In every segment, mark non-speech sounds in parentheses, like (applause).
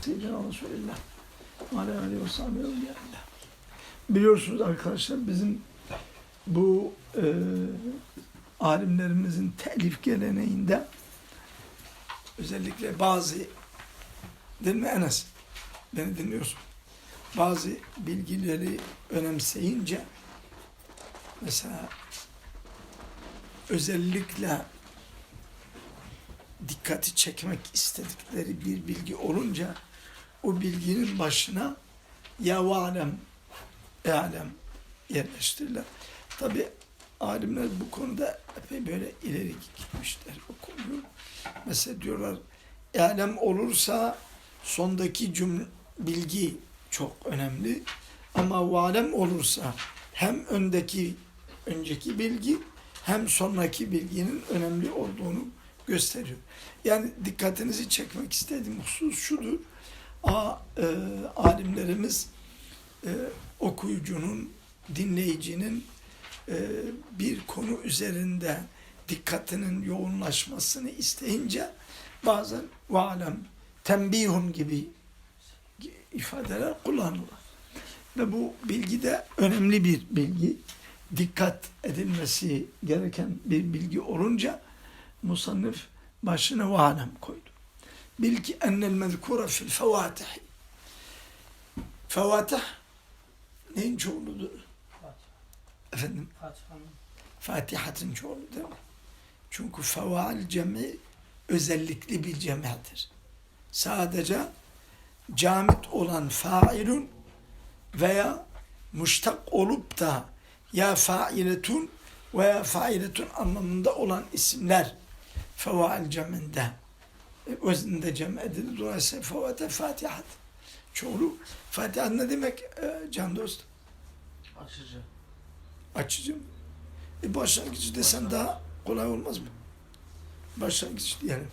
Seyyidina Resulullah. Aleyhi aleyhi ve sahibi evliyaillah. Biliyorsunuz arkadaşlar bizim bu e, alimlerimizin telif geleneğinde özellikle bazı değil mi Enes? Beni dinliyorsun. Bazı bilgileri önemseyince mesela özellikle dikkati çekmek istedikleri bir bilgi olunca o bilginin başına ya valem alem yerleştirirler. Tabi alimler bu konuda epey böyle ileri gitmişler o konuyu. Mesela diyorlar alem olursa sondaki cümle bilgi çok önemli ama valem olursa hem öndeki önceki bilgi hem sonraki bilginin önemli olduğunu gösteriyor. Yani dikkatinizi çekmek istediğim husus şudur. A, e, alimlerimiz e, okuyucunun, dinleyicinin e, bir konu üzerinde dikkatinin yoğunlaşmasını isteyince bazen valem, tembihun gibi ifadeler kullanılır. Ve bu bilgi de önemli bir bilgi. Dikkat edilmesi gereken bir bilgi olunca musannif başına valem koydu. Bil ki ennel mezkura fil fevatih. Fevatih neyin çoğuludur? Efendim? Fatihat'ın çoğulu değil mi? Çünkü feval cemi özellikli bir cemidir. Sadece camit olan failun veya muştak olup da ya failetun veya failetun anlamında olan isimler fevail ceminde özninde cem edilir. Dolayısıyla fevate fatihat. Çoğulu. Fatiha ne demek e, can dost? Açıcı. Açıcı mı? E başlangıç desen daha kolay olmaz mı? Başlangıç diyelim.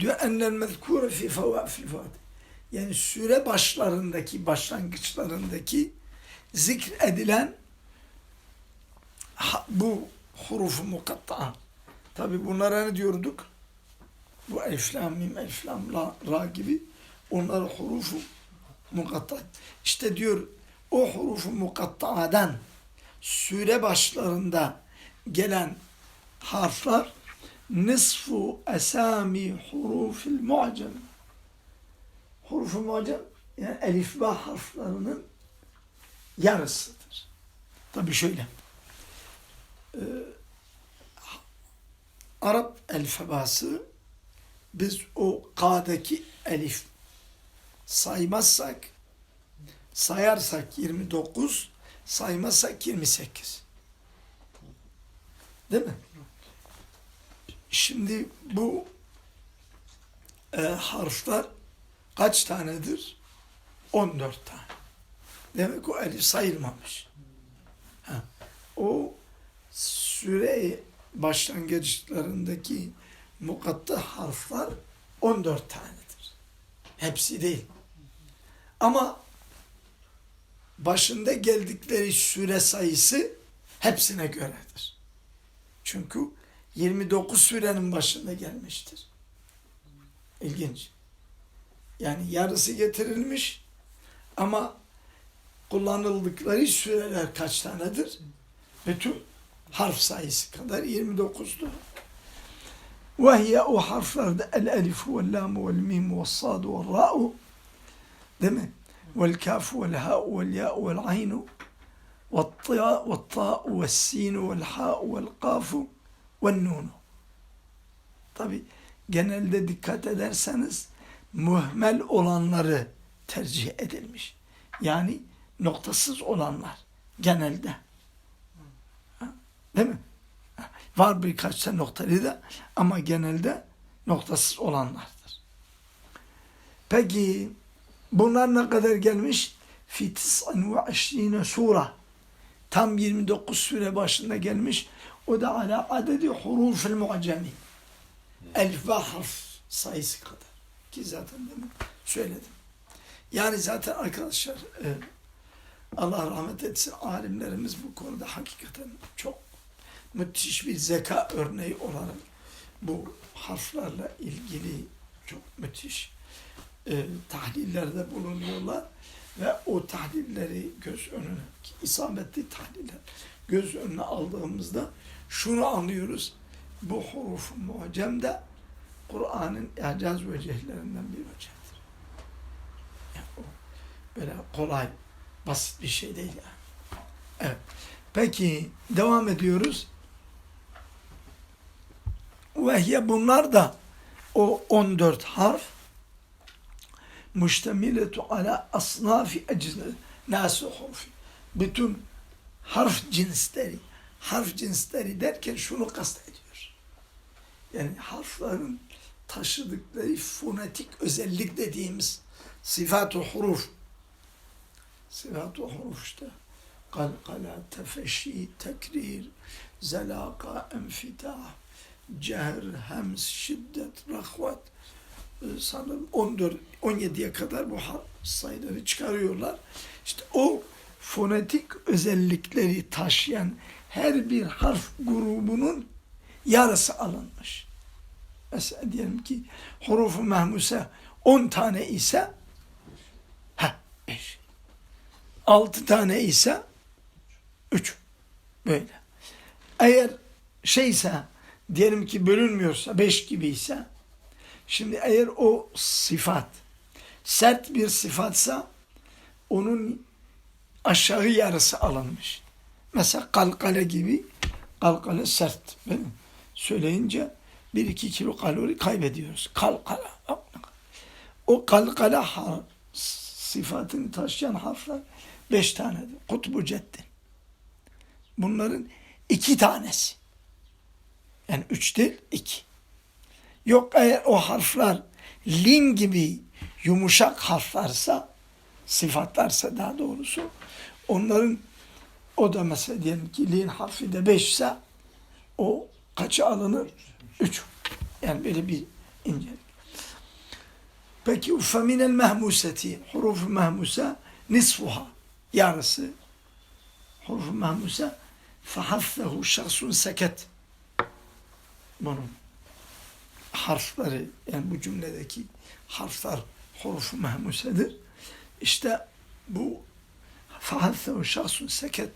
Diyor ennel mezkure fi fevafil. Yani süre başlarındaki, başlangıçlarındaki zikredilen bu hurufu mukatta. Tabi bunlara ne diyorduk? Bu elif lam mim, elif lam la, ra gibi onlar hurufu mukatta. İşte diyor o hurufu mukattadan süre başlarında gelen harfler nisfu esami hurufil mu'cem. Hurufu mu'cem yani elif ba harflerinin yarısıdır. Tabi şöyle. Ee, Arap elfebası biz o K'daki elif saymazsak sayarsak 29 saymazsak 28 değil mi? Şimdi bu e, harfler kaç tanedir? 14 tane. Demek o elif sayılmamış. Ha. O süre başlangıçlarındaki mukatta harfler 14 tanedir. Hepsi değil. Ama başında geldikleri süre sayısı hepsine göredir. Çünkü 29 sürenin başında gelmiştir. İlginç. Yani yarısı getirilmiş ama kullanıldıkları süreler kaç tanedir? Bütün harf sayısı kadar 29'du. Ve hiye o harflerde el elif ve lam ve mim ve sad ve ra'u değil mi? Vel kaf ve ha ve ya ve ayn ve ta ve ta ve sin ve ha ve kaf ve nun. Tabi genelde dikkat ederseniz muhmel olanları tercih edilmiş. Yani noktasız olanlar genelde. Değil mi? Var birkaç tane noktalı da ama genelde noktasız olanlardır. Peki bunlar ne kadar gelmiş? Fi tis'an ve aşrine sura. Tam 29 sure başında gelmiş. O da ala adedi hurufil mu'cemi. Elif ve harf sayısı kadar. Ki zaten demin söyledim. Yani zaten arkadaşlar e, Allah rahmet etsin alimlerimiz bu konuda hakikaten çok müthiş bir zeka örneği olarak bu harflerle ilgili çok müthiş e, tahlillerde bulunuyorlar ve o tahlilleri göz önüne, isabetli tahliller göz önüne aldığımızda şunu anlıyoruz. Bu huruf-u mucem de Kur'an'ın icaz vecihlerinden bir vecihtir. Yani böyle kolay, basit bir şey değil yani. Evet. Peki devam ediyoruz. Ve bunlar da o 14 harf müştemiletu ala asnafi ecne nasu harfi. Bütün harf cinsleri, harf cinsleri derken şunu kastediyor. Yani harflerin taşıdıkları fonetik özellik dediğimiz sıfat-ı huruf. Sıfat-ı huruf işte. Kalkala, tefeşi, tekrir, zelaka, enfitah, cehr, hems, şiddet, rahvat. Ee, sanırım 14, 17'ye kadar bu sayıları çıkarıyorlar. İşte o fonetik özellikleri taşıyan her bir harf grubunun yarısı alınmış. Mesela diyelim ki hurufu mehmuse 10 tane ise ha 5. 6 tane ise 3. Böyle. Eğer şeyse diyelim ki bölünmüyorsa 5 gibi ise şimdi eğer o sıfat sert bir sıfatsa onun aşağı yarısı alınmış. Mesela kalkale gibi kalkale sert. Benim söyleyince 1-2 kilo kalori kaybediyoruz. Kalkala. O kalkala sıfatını taşıyan harfler beş tanedir. Kutbu Ceddin. Bunların iki tanesi. Yani üç değil iki. Yok eğer o harfler lin gibi yumuşak harflarsa, sıfatlarsa daha doğrusu onların o da mesela diyelim ki lin harfi de beş ise o kaça alınır? Üç. Yani böyle bir incelik. Peki feminel mehmuseti huruf mehmusa nisfuha yarısı huruf mehmusa fahassehu şahsun seket bunun harfleri yani bu cümledeki harfler hurufu mehmusedir. İşte bu fahadse ve şahsun seket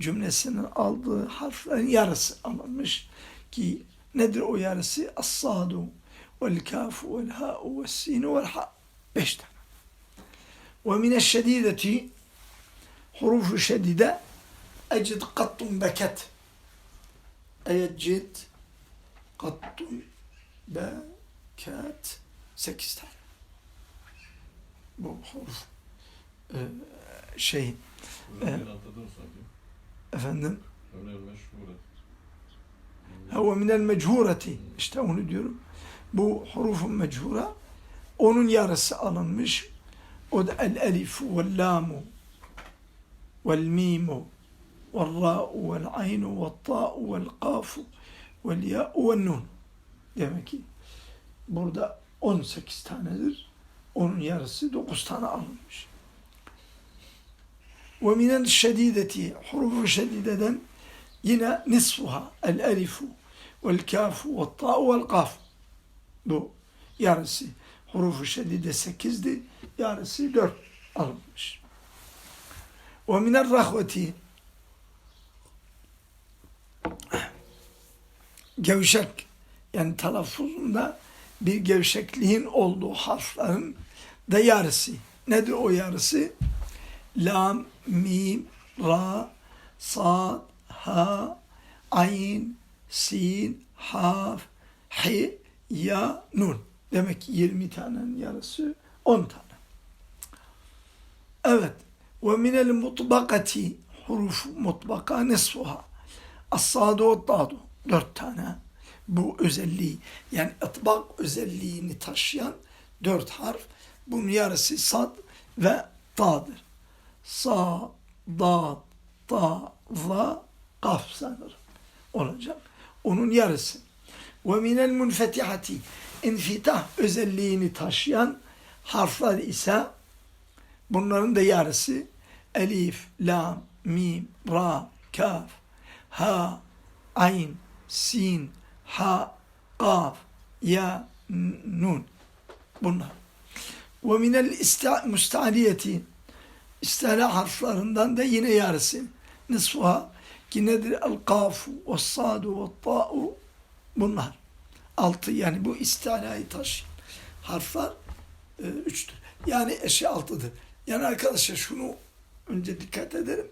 cümlesinin aldığı harflerin yarısı alınmış ki nedir o yarısı? As-sadu vel kafu vel ha'u vel sinu vel ha. Beş tane. Ve mineşşedideti hurufu şedide ecid kattun beket ecid قط با كات سكس تعالى بو حروف أه، شيء. أه، أفندم؟ هو من المجهورة. اشتاون ديرو؟ بو حروف مجهورة. onun يارس alınmış. مش. da el elif ve lam ve mim ve. Vel ya'u vel nun. Demek ki burada 18 tanedir. Onun yarısı 9 tane alınmış. Ve minel şedideti hurufu şedideden yine nisfuha el elifu vel kafu ve ta'u vel kaf. Bu yarısı hurufu şedide sekizdi. Yarısı dört alınmış. Ve minel rahveti gevşek yani telaffuzunda bir gevşekliğin olduğu harflerin de yarısı. Nedir o yarısı? Lam, mim, ra, sad, ha, ayn, sin, haf, hi, ya, nun. Demek ki 20 tanenin yarısı 10 tane. Evet. Ve minel mutbakati huruf mutbaka nisfuha. As-sadu ve. Dört tane. Bu özelliği yani ıtbak özelliğini taşıyan dört harf. Bunun yarısı sad ve ta'dır. Sa, da, ta, za, kaf sanırım olacak. Onun yarısı. Ve minel munfetihati infitah özelliğini taşıyan harfler ise bunların da yarısı elif, lam, mim, ra, kaf, ha, ayn, sin, ha, kaf, ya, nun. Bunlar. Ve minel müstealiyeti istila harflerinden de yine yarısı. Nisfuha ki nedir? El kafu ve sadu ve ta'u bunlar. Altı yani bu istilayı taşıyan harfler e, üçtür. Yani eşi altıdır. Yani arkadaşlar şunu önce dikkat edelim.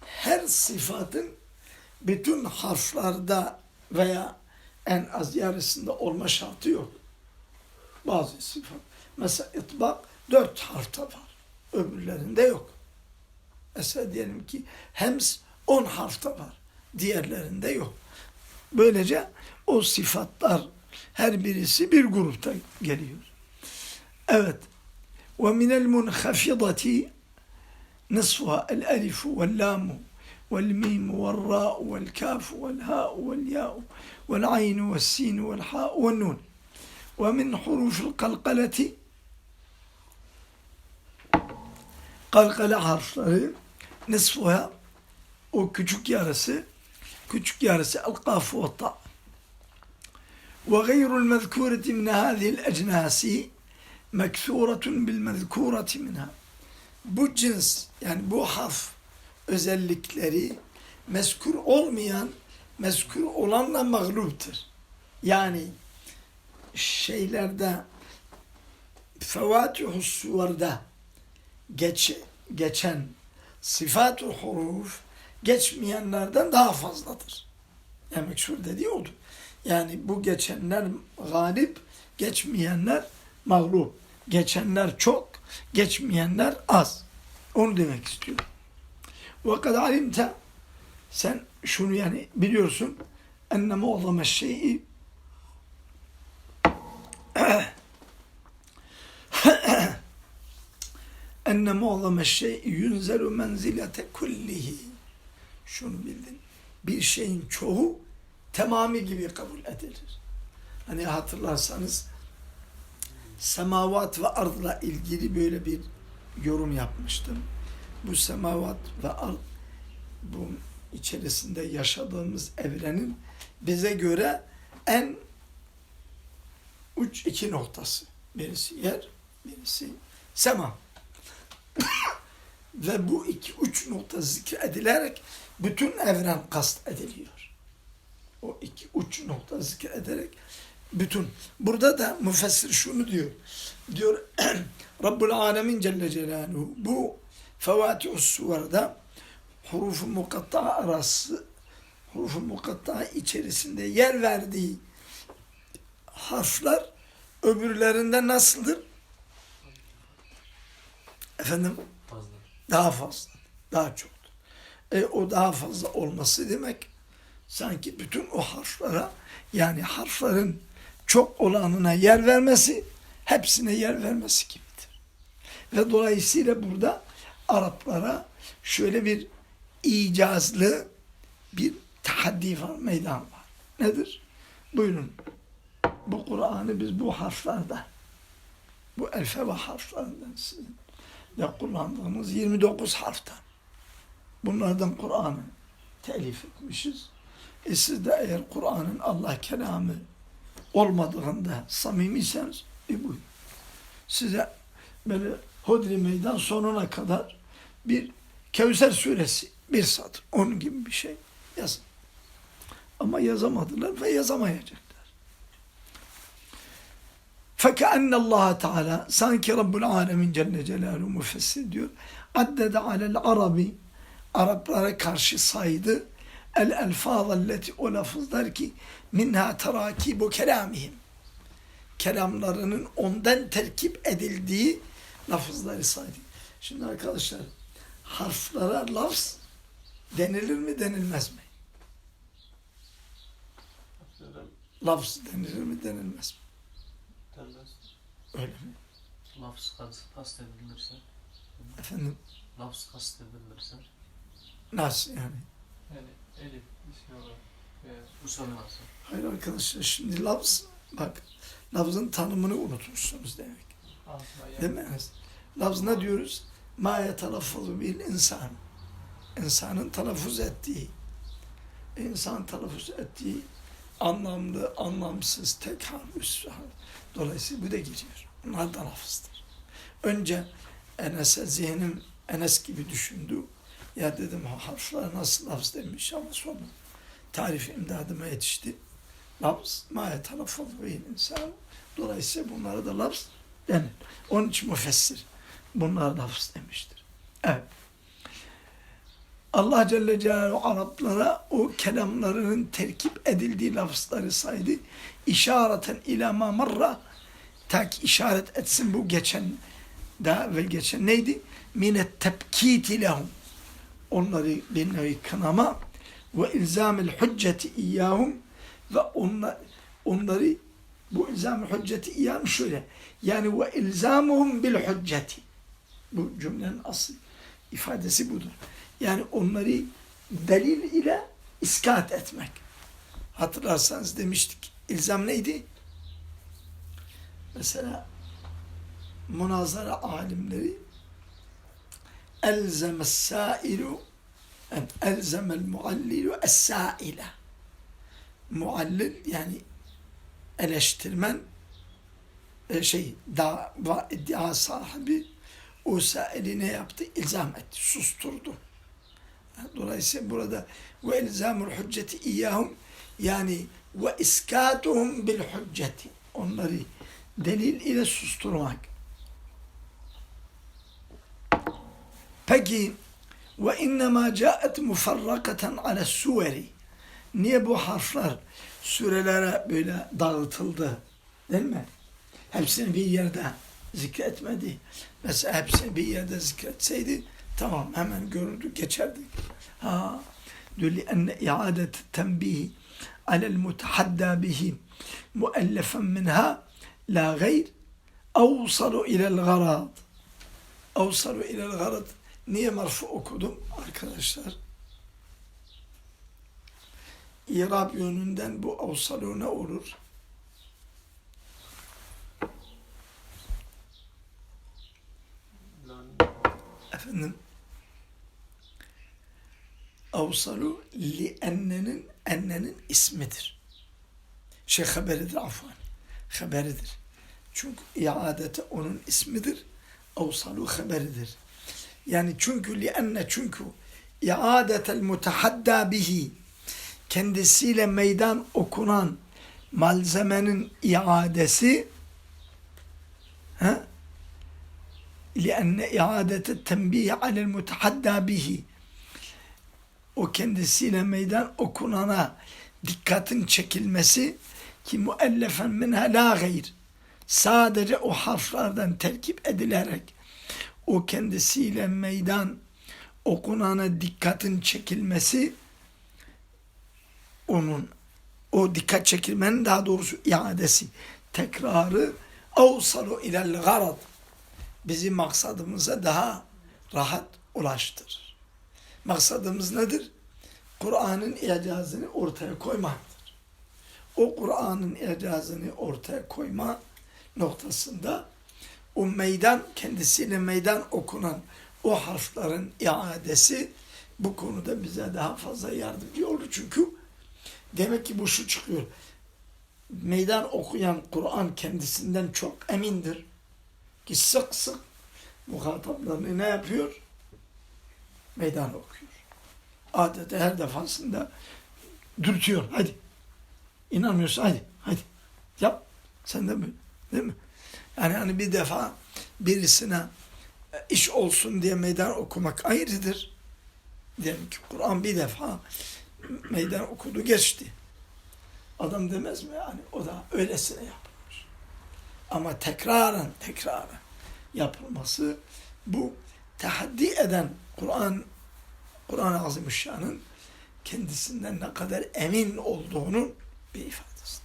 Her sıfatın bütün harflarda veya en az yarısında olma şartı yok. Bazı sıfat. Mesela itbak dört harfte var. Öbürlerinde yok. Mesela diyelim ki hems on harfte var. Diğerlerinde yok. Böylece o sıfatlar her birisi bir grupta geliyor. Evet. Ve minel munhafidati nisfa el elifu vel lamu والميم والراء والكاف والهاء والياء والعين والسين والحاء والنون. ومن حروف القلقلة قلقلة حرف نصفها أو كتشك يارسي كتشك يارسي القاف والطاء. وغير المذكورة من هذه الأجناس مكثورة بالمذكورة منها. بو جنس يعني بو حرف özellikleri mezkur olmayan mezkur olanla mağluptur. Yani şeylerde fevatihu suvarda geç, geçen sıfat huruf geçmeyenlerden daha fazladır. Yani meksur dediği oldu. Yani bu geçenler galip, geçmeyenler mağlup. Geçenler çok, geçmeyenler az. Onu demek istiyor. Ve kad alimte sen şunu yani biliyorsun enne mu'zame şeyi enne mu'zame şeyi yunzelu menzilete kullihi şunu bildin. Bir şeyin çoğu tamamı gibi kabul edilir. Hani hatırlarsanız semavat ve ardla ilgili böyle bir yorum yapmıştım. Bu semavat ve ard bu içerisinde yaşadığımız evrenin bize göre en uç iki noktası. Birisi yer, birisi sema. (coughs) ve bu iki uç nokta zikredilerek bütün evren kast ediliyor. O iki uç nokta zikrederek bütün. Burada da müfessir şunu diyor. Diyor (coughs) Rabbul Alemin Celle Celaluhu bu Fevati'us Suvar'da hurufu mukatta arası hurufu mukatta içerisinde yer verdiği harfler öbürlerinde nasıldır? Efendim? Fazla. Daha fazla. Daha çoktur. E, o daha fazla olması demek sanki bütün o harflara yani harflerin çok olanına yer vermesi hepsine yer vermesi gibidir. Ve dolayısıyla burada Araplara şöyle bir icazlı bir tahaddi var, meydan var. Nedir? Buyurun. Bu Kur'an'ı biz bu harflerden, bu elfe ve harflerinden sizin de kullandığımız 29 harften. Bunlardan Kur'an'ı telif etmişiz. E siz de eğer Kur'an'ın Allah kelamı olmadığında samimiyseniz e buyurun. Size böyle Hodri Meydan sonuna kadar bir Kevser suresi bir satır. Onun gibi bir şey yazın. Ama yazamadılar ve yazamayacaklar. فَكَأَنَّ اللّٰهَ Teala sanki Rabbul Alemin Celle Celaluhu müfessir diyor. Addede alel arabi Araplara karşı saydı el elfazalleti o lafızlar ki minha terakibu kelamihim kelamlarının ondan terkip edildiği lafızları saydı. Şimdi arkadaşlar harflara lafz denilir mi denilmez mi? Lafz denilir mi denilmez mi? denmez. Öyle mi? Lafz kast, edilirse, Efendim lafz kast edilirse, nasıl yani? yani elif, ismi olarak veya usanmazsa. Hayır arkadaşlar şimdi lafz bak lafzın tanımını unutmuşsunuz demek. Değil mi? Lafz ne diyoruz? Ma yetelaffuzu bil insan. İnsanın telaffuz ettiği, insan telaffuz ettiği anlamlı, anlamsız, tekamüs. Dolayısıyla bu da giriyor. Bunlar da lafızdır. Önce Enes'e zihnim Enes gibi düşündü. Ya dedim ha, harfler nasıl lafz demiş ama sonra tarif imdadıma yetişti. Lafz ma yetelafaz ve insan. Dolayısıyla bunlara da lafz denir. Onun için müfessir bunlar lafz demiştir. Evet. Allah Celle Celaluhu Araplara o kelamlarının terkip edildiği lafızları saydı. İşareten ila ma marra ta ki işaret etsin bu geçen da ve geçen neydi? Minet tebkiti lehum. Onları bir nevi kınama ve ilzamil hücceti iyyahum ve onlar, onları bu ilzamil hücceti iyyahum şöyle yani ve ilzamuhum bil hücceti bu cümlenin asıl ifadesi budur. Yani onları delil ile iskat etmek. Hatırlarsanız demiştik. İlzam neydi? Mesela münazara alimleri elzemes sailu en elzemel muallilu es-saile muallil yani eleştirmen e, şey dava iddia sahibi o saili ne yaptı? İlzam etti, susturdu. Dolayısıyla burada ve elzamul hücceti iyyahum yani ve iskatuhum bil hücceti onları delil ile susturmak. Peki ve innema caet mufarrakaten ala suveri niye bu harfler sürelere böyle dağıtıldı değil mi? Hepsini bir yerde zikretmedi. Mesela hepsini bir yerde zikretseydi tamam hemen görürdük geçerdik. Ha لأن إعادة التنبيه على المتحدى به مؤلفا منها لا غير أوصل إلى الغرض أوصل إلى الغرض niye marfu okudum arkadaşlar? İrab yönünden bu avsalu ne olur? Avsalu li ennenin ennenin ismidir. Şey haberidir afwan. Haberidir. Çünkü iadete onun ismidir. Avsalu haberidir. Yani çünkü li enne çünkü iadetel mutahadda bihi kendisiyle meydan okunan malzemenin iadesi ha? لأن إعادة التنبيه على المتحدى به o kendisiyle meydan okunana dikkatin çekilmesi ki muellefen minha la gayr sadece o harflerden terkip edilerek o kendisiyle meydan okunana dikkatin çekilmesi onun o dikkat çekilmenin daha doğrusu iadesi tekrarı avsalu ilel garad bizi maksadımıza daha rahat ulaştırır. Maksadımız nedir? Kur'an'ın icazını ortaya koymaktır. O Kur'an'ın icazını ortaya koyma noktasında o meydan kendisiyle meydan okunan o harflerin iadesi bu konuda bize daha fazla yardımcı oldu. Çünkü demek ki bu şu çıkıyor. Meydan okuyan Kur'an kendisinden çok emindir ki sık sık muhataplarını ne yapıyor? Meydan okuyor. Adeta her defasında dürtüyor. Hadi. İnanmıyorsun hadi. Hadi. Yap. Sen de mi? Değil mi? Yani hani bir defa birisine iş olsun diye meydan okumak ayrıdır. Diyelim ki Kur'an bir defa meydan okudu geçti. Adam demez mi yani o da öylesine yapılmış Ama tekraren tekraren yapılması bu tahaddi eden Kur'an Kur'an-ı Azimüşşan'ın kendisinden ne kadar emin olduğunun bir ifadesi.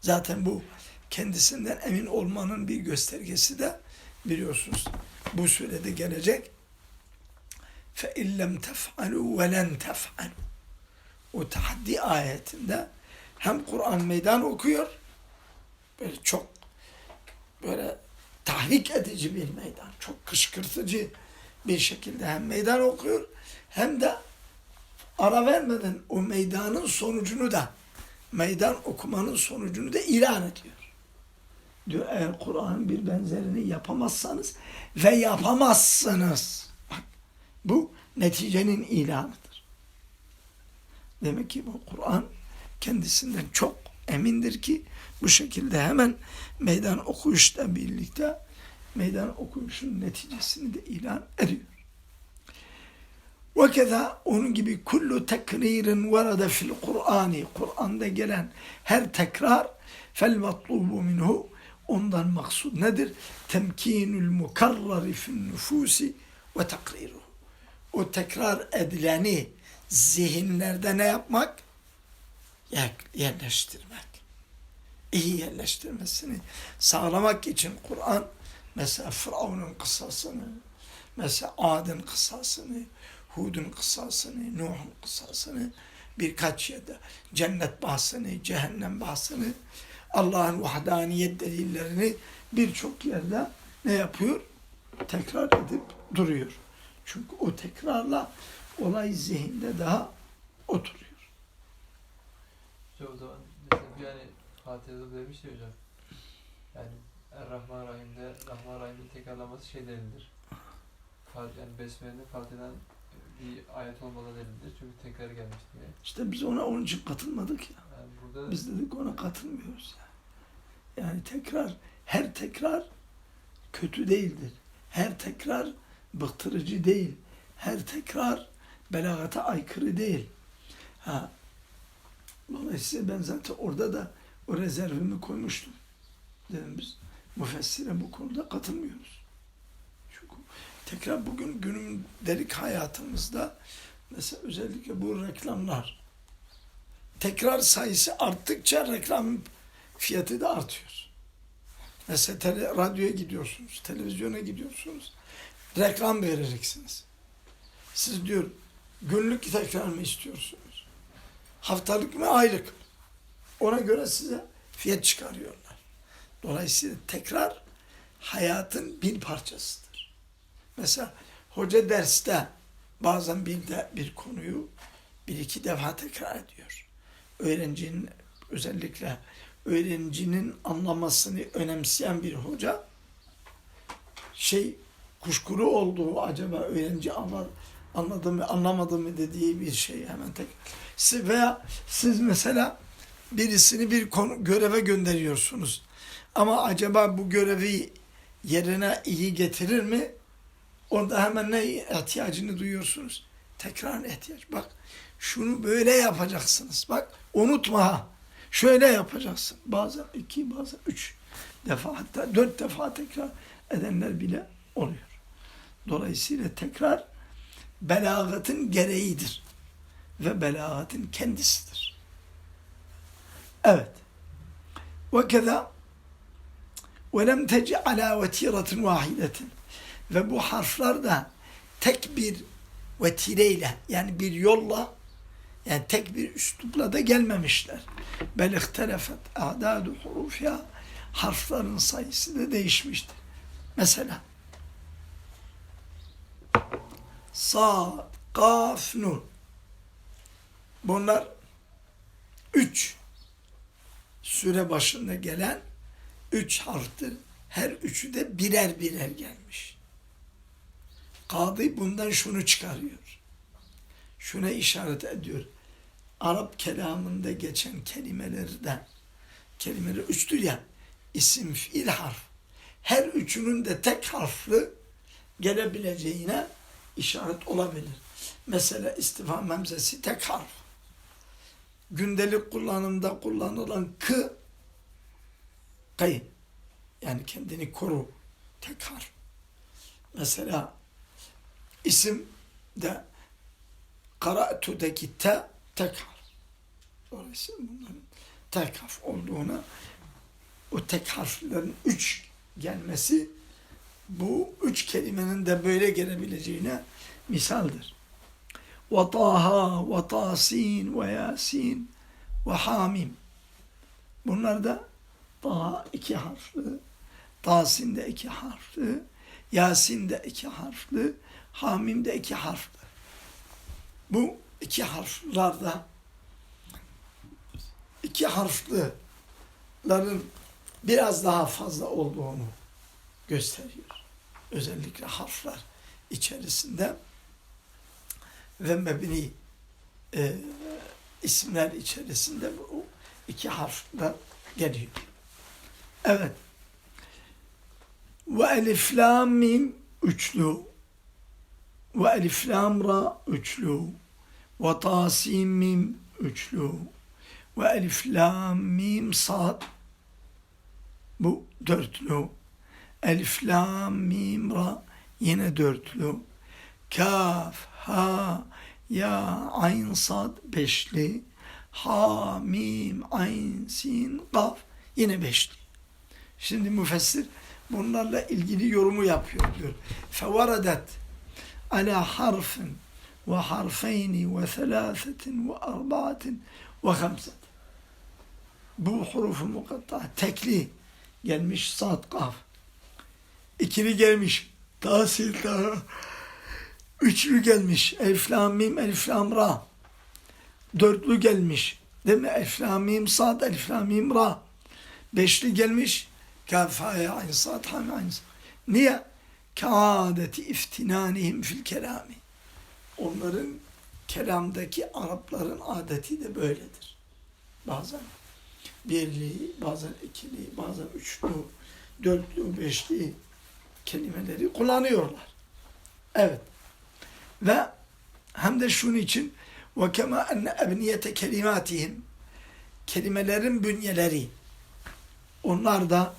Zaten bu kendisinden emin olmanın bir göstergesi de biliyorsunuz bu surede gelecek. فَاِنْ لَمْ تَفْعَلُوا وَلَنْ تَفْعَلُوا O tahaddi ayetinde hem Kur'an meydan okuyor böyle çok böyle tahrik edici bir meydan. Çok kışkırtıcı bir şekilde hem meydan okuyor hem de ara vermeden o meydanın sonucunu da meydan okumanın sonucunu da ilan ediyor. Diyor eğer Kur'an'ın bir benzerini yapamazsanız ve yapamazsınız. Bak bu neticenin ilanıdır. Demek ki bu Kur'an kendisinden çok emindir ki bu şekilde hemen meydan okuyuşla birlikte meydan okuyuşun neticesini de ilan ediyor. Ve keza onun gibi kullu tekririn varada fil Kur'ani Kur'an'da gelen her tekrar fel matlubu minhu ondan maksud nedir? Temkinül mukarrari fin nüfusi ve takriruhu. O tekrar edileni zihinlerde ne yapmak? Yer- Yerleştirmek. İyi yerleştirmesini sağlamak için Kur'an mesela Firavun'un kıssasını, mesela Ad'ın kıssasını, Hud'un kıssasını, Nuh'un kıssasını birkaç yerde cennet bahsini, cehennem bahsini, Allah'ın vahdaniyet delillerini birçok yerde ne yapıyor? Tekrar edip duruyor. Çünkü o tekrarla olay zihinde daha oturuyor. O zaman Fatiha'da demiş ya hocam. Yani Er-Rahman Rahim'de Rahman Rahim'in tekrarlaması şey değildir. Fat- Yani Besmele'nin Fatiha'dan bir ayet olmadan değildir. Çünkü tekrar gelmiş diye. İşte biz ona onun için katılmadık ya. Yani burada Biz dedik ona katılmıyoruz. Yani. yani tekrar, her tekrar kötü değildir. Her tekrar bıktırıcı değil. Her tekrar belagata aykırı değil. Ha. Dolayısıyla ben zaten orada da o rezervimi koymuştum. Dedim biz müfessire bu konuda katılmıyoruz. Çünkü tekrar bugün günümdelik hayatımızda mesela özellikle bu reklamlar tekrar sayısı arttıkça reklam fiyatı da artıyor. Mesela tele, radyoya gidiyorsunuz, televizyona gidiyorsunuz. Reklam vereceksiniz. Siz diyor günlük tekrar mı istiyorsunuz? Haftalık mı aylık mı? Ona göre size fiyat çıkarıyorlar. Dolayısıyla tekrar hayatın bir parçasıdır. Mesela hoca derste bazen bir de bir konuyu bir iki defa tekrar ediyor. Öğrencinin özellikle öğrencinin anlamasını önemseyen bir hoca şey kuşkulu olduğu acaba öğrenci anla, anladı mı anlamadı mı dediği bir şey hemen tek siz veya siz mesela birisini bir konu göreve gönderiyorsunuz ama acaba bu görevi yerine iyi getirir mi? Orada hemen ne ihtiyacını duyuyorsunuz? Tekrar ihtiyaç. Bak şunu böyle yapacaksınız. Bak unutma. Şöyle yapacaksın. Bazen iki, bazen üç defa hatta dört defa tekrar edenler bile oluyor. Dolayısıyla tekrar belagatın gereğidir. Ve belagatın kendisidir. Evet. Ve keza ve lem teci ala vetiratin vahidetin. Ve bu harfler de tek bir vetireyle yani bir yolla yani tek bir üslupla da gelmemişler. Bel ihtelefet adadu hurufya harfların sayısı da değişmiştir. Mesela Sad, Kaf, Nun. Bunlar üç süre başında gelen üç harftir. Her üçü de birer birer gelmiş. Kadı bundan şunu çıkarıyor. Şuna işaret ediyor. Arap kelamında geçen kelimelerden kelimeler üçtür ya isim, fiil, harf. Her üçünün de tek harfli gelebileceğine işaret olabilir. Mesela istifham hemzesi tek harf. Gündelik kullanımda kullanılan kı kayı. Yani kendini koru. Tek harf. Mesela isim de kara'tu'daki te tek harf. Dolayısıyla bunların tek harf olduğuna o tek harflerin üç gelmesi bu üç kelimenin de böyle gelebileceğine misaldir. Ve taha ve tasin ve yasin ve hamim. Bunlar da taha iki harfli, tasin de iki harfli, yasin de iki harfli, hamim de iki harfli. Bu iki harflerde iki harflilerin biraz daha fazla olduğunu gösteriyor. Özellikle harfler içerisinde ve mebni e, isimler içerisinde bu iki harfler geliyor. Evet. Ve elif lam mim üçlü. Ve elif lam ra üçlü. Ve tasim mim üçlü. Ve elif lam mim sad bu dörtlü. Elif lam mim ra yine dörtlü. Kaf ha ya ayn sad beşli. Ha mim ayn sin kaf yine beşli. Şimdi müfessir bunlarla ilgili yorumu yapıyor diyor. Fevaradet ala harfin ve harfeyni ve thelâthetin ve arbaatin ve hamset. Bu hurufu mukatta tekli gelmiş sad kaf. İkili gelmiş tasil ta. Üçlü gelmiş elif lam mim elif lam ra. Dörtlü gelmiş değil mi? Elif lam mim sad elif lam mim ra. Beşli gelmiş kaf ha ya ayn sad ha ya ayn. Niye? Kâdeti iftinanihim fil kelami. Onların kelamdaki Arapların adeti de böyledir. Bazen birli, bazen ikili, bazen üçlü, dörtlü, beşli kelimeleri kullanıyorlar. Evet. Ve hem de şunun için ve kema enne ebniyete kelimatihim kelimelerin bünyeleri onlar da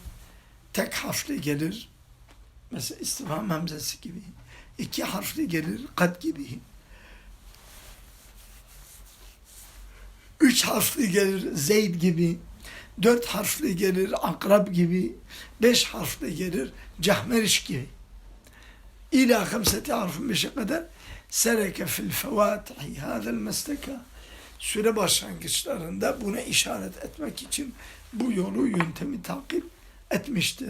tek harfli gelir. Mesela istifham hamzesi gibi. iki harfli gelir kad gibi. Üç harfli gelir zeyd gibi. Dört harfli gelir akrab gibi. Beş harfli gelir cahmeriş gibi. İlâ hamseti harfin beşe kadar sereke fil fevâtihi hâzel mesleka süre başlangıçlarında buna işaret etmek için bu yolu yöntemi takip etmiştir.